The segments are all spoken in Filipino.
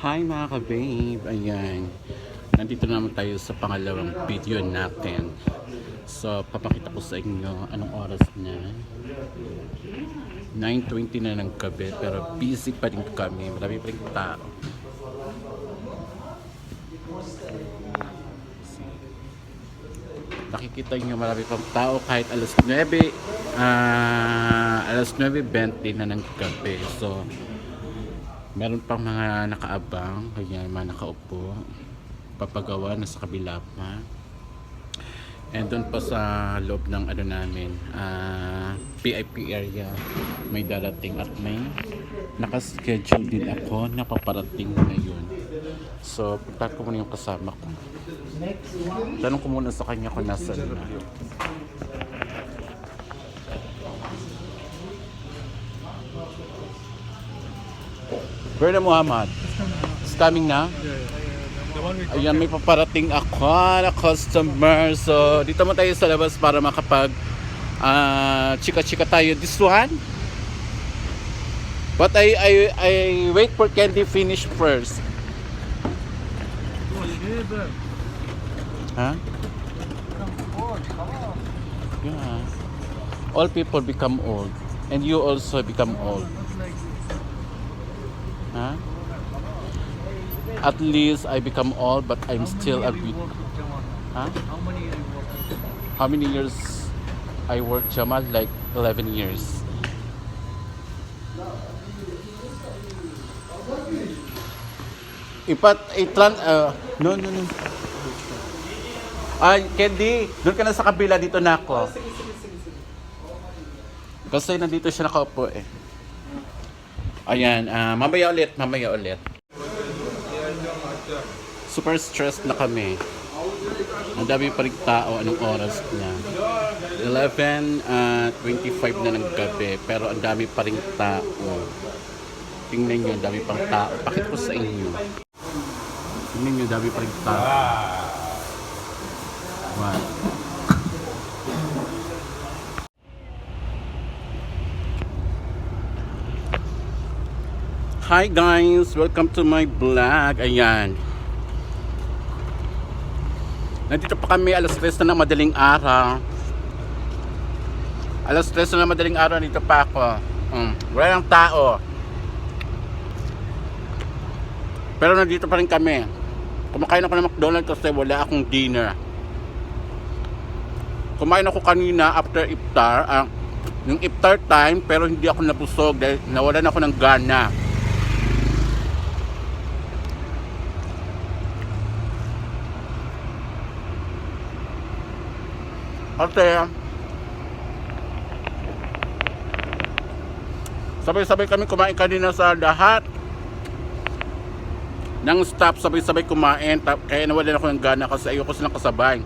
Hi mga ka-babe! Ayan. Nandito naman tayo sa pangalawang video natin. So, papakita ko sa inyo anong oras na. 9.20 na ng gabi pero busy pa rin kami. Marami pa rin tao. Nakikita nyo marami pang tao kahit alas 9 ah alas 9.20 na ng gabi. So, meron pang mga nakaabang, kaya mga nakaupo, papagawa na sa kabila pa. And doon pa sa loob ng ano namin, ah, PIP area, may darating at may nakaschedule din ako na paparating ngayon. So, punta ko muna yung kasama ko. Tanong ko muna sa kanya kung nasa na. Brother Muhammad, it's coming na? Ayan, may paparating ako na customer. So, dito mo tayo sa labas para makapag ah, chika-chika tayo. This one? But I, I, I wait for Candy finish first. Huh? Yeah. All people become old. And you also become old. Huh? At least I become old, but I'm still a bit. Huh? How many years? How many years I work Jamal? Like 11 years. Ipat, itran, uh, no, no, no. Ay, Candy, doon ka na sa kabila, dito na ako. Kasi nandito siya nakaupo eh. Ayan, ah, mamaya ulit, mamaya ulit. Super stressed na kami. Ang dami pa rin tao, anong oras na? 11 at 25 na ng gabi, pero ang dami pa rin tao. Tingnan nyo, ang dami pang tao. Pakit ko sa inyo. Tingnan nyo, dami pa rin tao. Wow. Hi guys! Welcome to my vlog. Ayan. Nandito pa kami alas 3 na ng madaling araw. Alas 3 na ng madaling araw dito pa ako. Um, wala lang tao. Pero nandito pa rin kami. Kumakain ako ng McDonald's kasi wala akong dinner. Kumain ako kanina after iftar. ah, yung iftar time pero hindi ako nabusog dahil nawalan ako ng gana. Kasi sabay-sabay kami kumain kanina sa lahat ng staff. Sabay-sabay kumain. Ta- kaya nawalan ako ng gana kasi ayoko silang kasabay.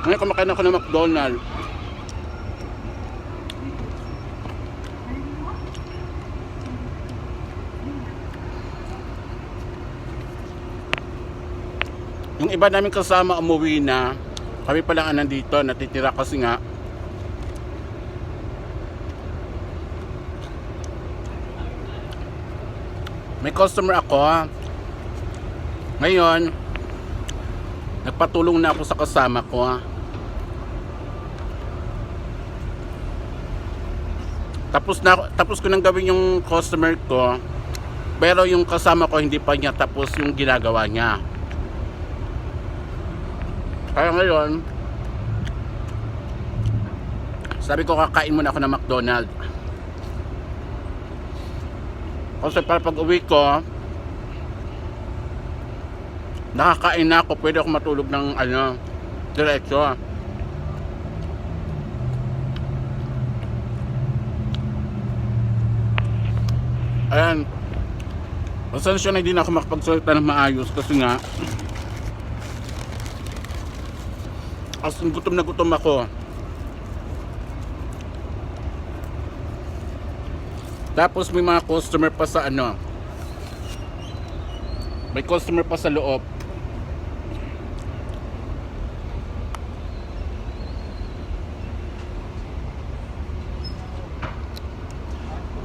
Ngayon kumakain ako ng McDonald's Yung iba namin kasama umuwi na. Kami pa lang ang nandito, natitira kasi nga. May customer ako. Ngayon, nagpatulong na ako sa kasama ko. Tapos na tapos ko nang gawin yung customer ko. Pero yung kasama ko hindi pa niya tapos yung ginagawa niya. Kaya ngayon, sabi ko kakain muna ako ng McDonald's. Kasi para pag uwi ko, nakakain na ako, pwede ako matulog ng ano, diretso. Ayan. Pasensya na hindi na ako makapagsalita ng maayos kasi nga As gutom na gutom ako. Tapos may mga customer pa sa ano. May customer pa sa loob.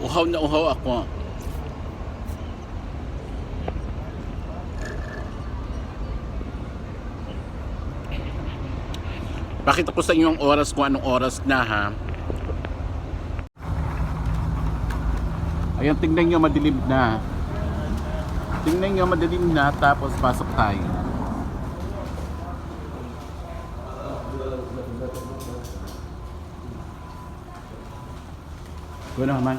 Uhaw na uhaw ako. Pakita ko sa inyo ang oras kung anong oras na ha. Ayan, tingnan nyo madilim na. Tingnan nyo madilim na tapos pasok tayo. Gano'n naman.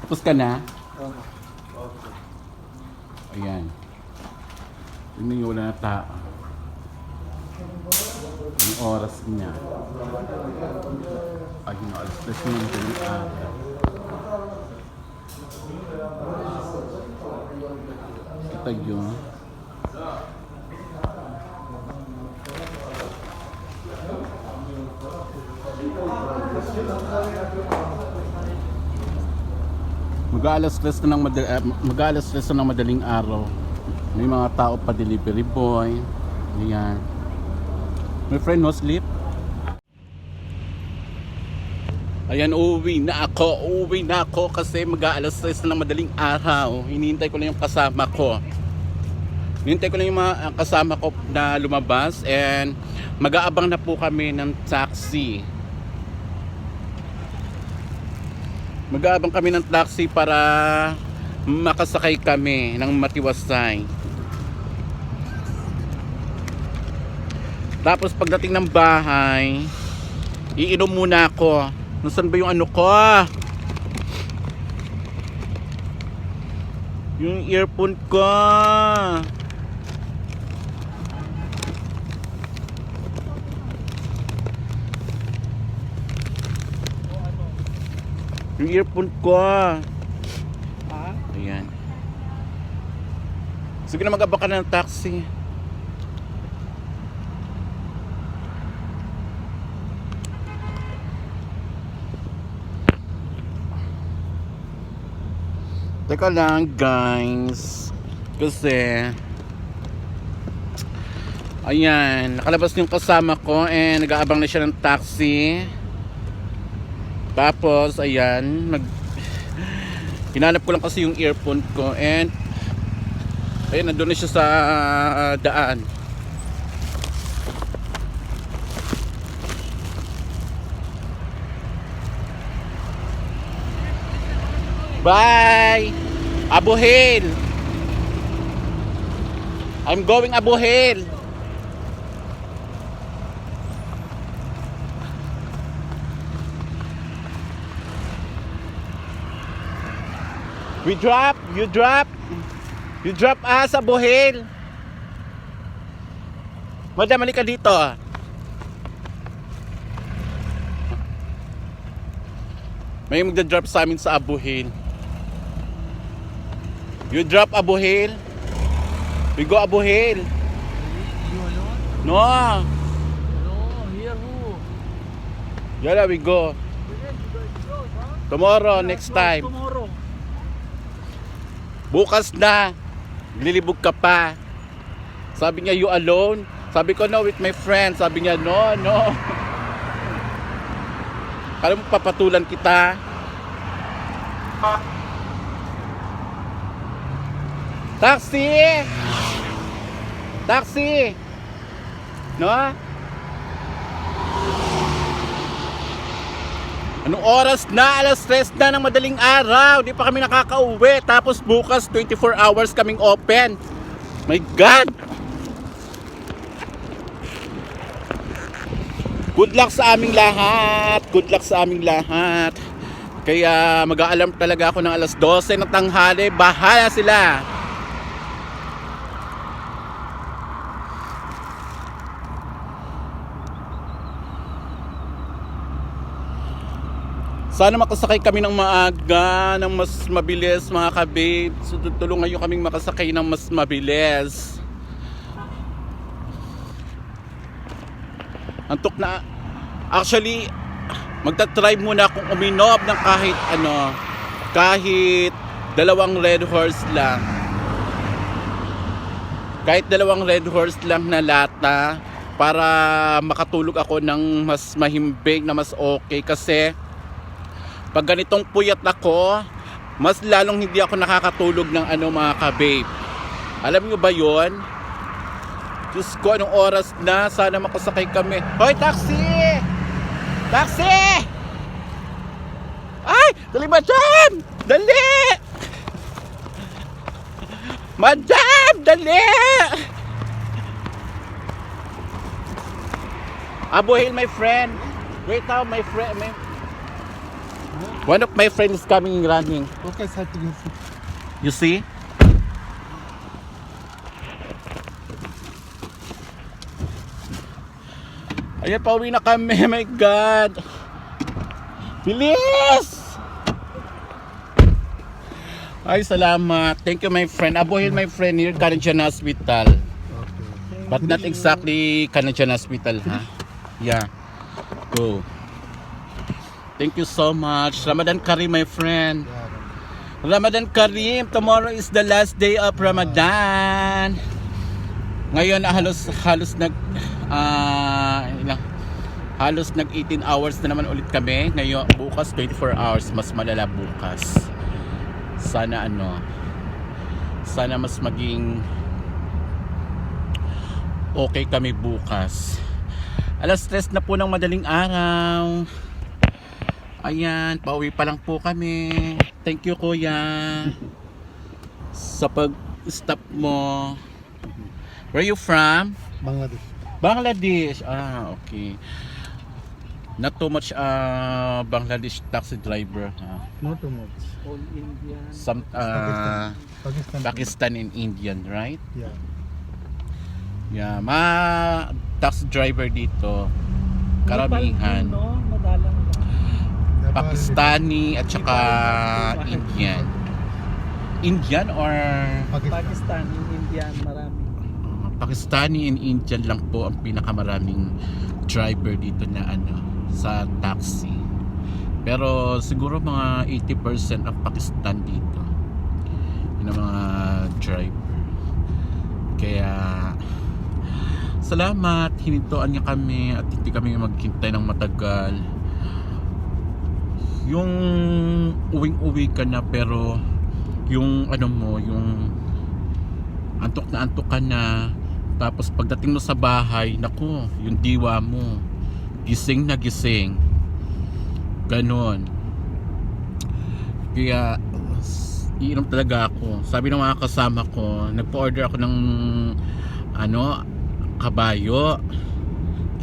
Tapos ka na? Ayan. Tingnan nyo wala na tao. Yung oras niya. Ay, yung alas 3 na yung araw. Kita yun. Mag-aalas stress na ng madal uh, mag-aalas stress na ng madaling araw. May mga tao pa delivery boy. Ayan. My friend no sleep. Ayan, uuwi na ako. Uuwi na ako kasi mag-aalas stress na ng madaling araw. Hinihintay ko lang yung kasama ko. Hinihintay ko lang yung mga uh, kasama ko na lumabas and mag-aabang na po kami ng taxi. Mag-aabang kami ng taxi para makasakay kami ng matiwasay. Tapos pagdating ng bahay, iinom muna ako. Nasaan ba yung ano ko? Yung earphone ko. Yung earphone ko. Ayan. Sige na mag-abak ka ng taxi. Teka lang guys. Kasi Ayan, nakalabas yung kasama ko and nag-aabang na siya ng taxi. Tapos, ayan, mag Hinanap ko lang kasi yung earphone ko and ayun nandun na siya sa ah, daan. Bye! Abu Hill! I'm going Abu We drop, you drop. You drop us sa Buhil. Madam, halika dito. ah. May magda-drop sa amin sa Abu Hill. You drop Abu Hill. We go Abu Hill. You alone? No. No, here who? Yala, we go. Tomorrow, Yeah, next time. Bukas na. Lilibog ka pa. Sabi niya, you alone? Sabi ko, no, with my friend. Sabi niya, no, no. Kala mo papatulan kita? Taxi! Taxi! No? Anong oras na? Alas 3 na ng madaling araw. Di pa kami nakakauwi. Tapos bukas 24 hours kaming open. My God! Good luck sa aming lahat. Good luck sa aming lahat. Kaya mag-aalam talaga ako ng alas 12 ng tanghali. Bahala sila. Sana makasakay kami ng maaga, ng mas mabilis mga kababe. So, tulungan nyo kaming makasakay ng mas mabilis. Antok na. Actually, magta-try muna akong uminom ng kahit ano, kahit dalawang red horse lang. Kahit dalawang red horse lang na lata para makatulog ako ng mas mahimbing na mas okay kasi pag ganitong puyat ako mas lalong hindi ako nakakatulog ng ano mga ka-babe. Alam nyo ba yon Diyos ko anong oras na? Sana makasakay kami. Hoy taxi! Taxi! Ay! Dali madam dali! Madam dali! Abu Hill, my friend. Wait now, my friend. My... One of my friends is coming running. Okay, sir. You see? Ayan, pauwi na kami. My God. Bilis! Ay, salamat. Thank you, my friend. Abu Hill, my friend, here, Canadian Hospital. Okay. But not exactly Canadian Hospital, ha? Yeah. Go. Thank you so much. Ramadan Karim, my friend. Ramadan Karim. Tomorrow is the last day of Ramadan. Ngayon halos halos nag ilang halos nag 18 hours na naman ulit kami. Ngayon bukas 24 hours mas malala bukas. Sana ano sana mas maging okay kami bukas. Alas stress na po ng madaling araw. Ayan, pauwi pa lang po kami. Thank you kuya sa pag-stop mo. Where you from? Bangladesh. Bangladesh. Ah, okay. Not too much uh, Bangladesh taxi driver. ha? Not too much. All India. Some uh, Pakistan. Pakistan and Indian, right? Yeah. Yeah, ma taxi driver dito. Karamihan. No, madalang Pakistani at saka Indian. Indian or Pakistan. Pakistan, in India, marami. Pakistani and Indian lang po ang pinakamaraming driver dito na ano sa taxi. Pero siguro mga 80% ang Pakistan dito. Yun ang mga driver. Kaya salamat hinintuan niya kami at hindi kami maghintay ng matagal. Yung uwing-uwi ka na pero yung ano mo, yung antok na antok ka na tapos pagdating mo sa bahay nako yung diwa mo gising na gising. Ganon. Kaya iinom talaga ako. Sabi ng mga kasama ko nagpa-order ako ng ano kabayo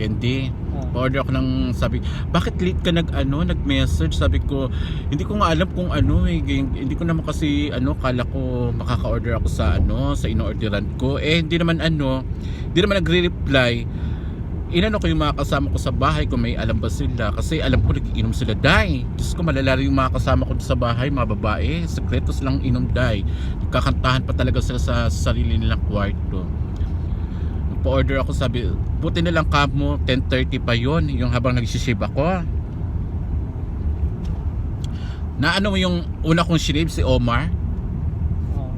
candy. Ah. order ako ng sabi bakit late ka nag ano nag-message? Sabi ko hindi ko nga alam kung ano eh hindi ko naman kasi ano kala ko makaka-order ako sa ano sa ino-orderan ko. Eh hindi naman ano hindi naman nagre-reply. Inano ko yung mga kasama ko sa bahay kung may alam ba sila kasi alam ko nagiinom sila. Dai Diyos ko malala rin yung mga kasama ko sa bahay mga babae. Sekretos lang inom dai nagkakantahan pa talaga sila sa sarili nilang kwarto pa-order ako sabi buti na lang kamo 10.30 pa yon yung habang nagsishave ako. Na ano mo yung una kong shave si Omar? Oh.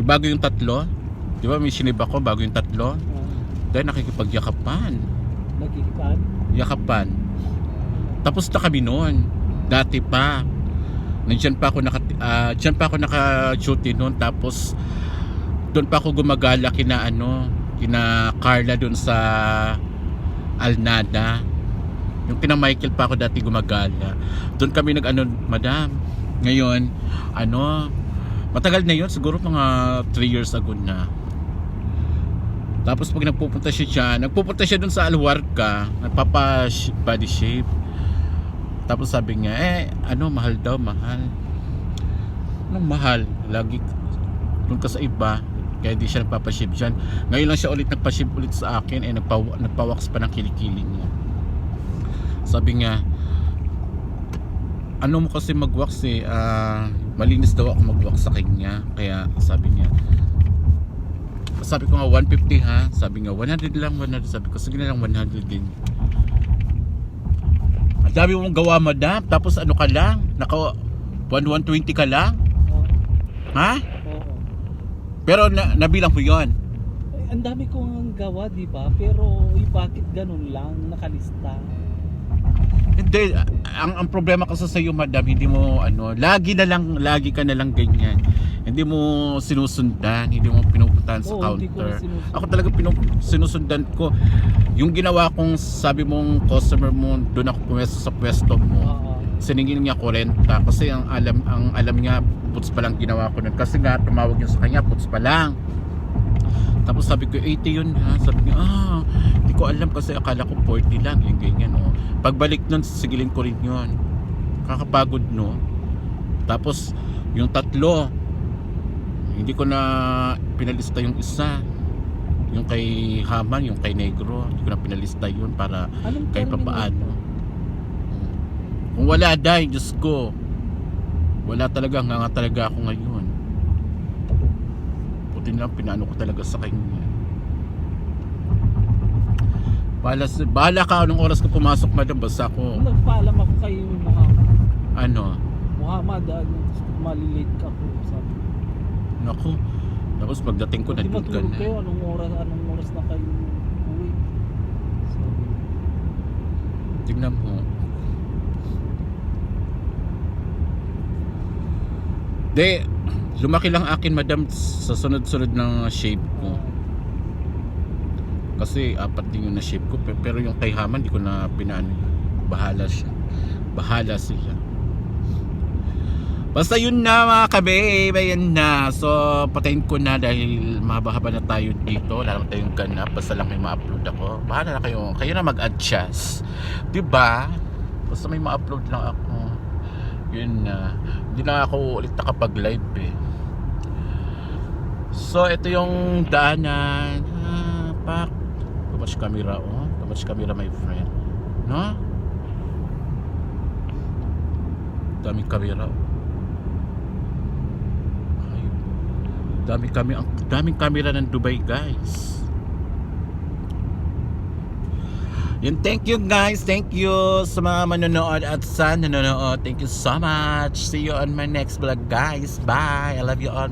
yung bago yung tatlo? Di ba may shave ako bago yung tatlo? Oh. dahil nakikipagyakapan. Nagkikipan. yakapan. Tapos na kami noon. Dati pa. Nandiyan pa ako naka ah, dyan pa ako naka duty noon tapos doon pa ako gumagala kina ano kina Carla doon sa Alnada. Yung kina Michael pa ako dati gumagala. Doon kami nag ano madam ngayon ano matagal na yun siguro mga 3 years ago na. Tapos pag nagpupunta siya dyan nagpupunta siya doon sa Alwarka nagpapa body shape. Tapos sabi niya eh ano mahal daw mahal. Anong mahal? Lagi doon ka sa iba kaya di siya nagpapaship dyan. Ngayon lang siya ulit nagpaship ulit sa akin eh nagpa, nagpawax pa ng kilikili niya. Sabi niya ano mo kasi magwax eh ah, malinis daw ako magwax sa kanya. Kaya sabi niya sabi ko nga 150 ha? Sabi nga 100 lang 100 sabi ko sige na lang 100 din. Ang dami mong gawa madam. Tapos ano ka lang? Naka 120 ka lang? Ha. Pero na, nabilang mo yon ang dami kong gawa, di ba? Pero eh, bakit ganun lang nakalista? Hindi, ang, ang problema kasi sa iyo, madam, hindi mo, ano, lagi na lang, lagi ka na lang ganyan. Hindi mo sinusundan, hindi mo pinupuntahan sa Oo, hindi ko counter. sinusundan. Ako talaga pinup- sinusundan ko. Yung ginawa kong sabi mong customer mo, doon ako pwesto sa pwesto mo. Oo. Siningin niya 40 kasi ang alam ang alam niya puts pa lang ginawa ko nun. Kasi nga tumawag yun sa kanya puts pa lang. Tapos sabi ko 80 yun ha. Sabi niya ah hindi ko alam kasi akala ko 40 lang. Yung ganyan oh. Pagbalik nun sisigilin ko rin yun. Kakapagod no? Tapos yung tatlo hindi ko na pinalista yung isa. Yung kay Haman yung kay Negro hindi ko na pinalista yun para Anong termino papaano. Kung wala dahil, Diyos ko. Wala talaga, nga nga talaga ako ngayon. Buti na lang, pinano ko talaga sa kanya. Bahala, bahala ka anong oras ka pumasok, madam. Basta ako, nagpaalam ako kay Muhammad, ano, Muhammad, ano, malilate ka po. Sabi, naku. Tapos pagdating ko, nandun ka na. kayo, anong oras, anong oras na kayo uwi? Sabi, Tingnan mo. De, lumaki lang akin, madam, sa sunod-sunod ng shape ko. Kasi apat din yung na-shape ko pe- pero yung kay Haman di ko na pinano bahala siya. Bahala sila. Basta yun na mga kababe ayun na. So patayin ko na dahil mahaba-haba na tayo dito. Wala naman tayong ganap. Basta lang may ma-upload ako. Bahala na kayo. Kayo na mag-adjust. Ba basta may ma-upload lang ako yun na hindi na ako ulit nakapag live eh So, ito yung daanan. Ah, pak. Too much camera, oh. Too much camera, my friend. No? Daming camera. Ay, daming kami ang daming camera ng Dubai, guys. Yun, thank you guys. Thank you sa mga manonood at sa nanonood. Thank you so much. See you on my next vlog, guys. Bye. I love you all.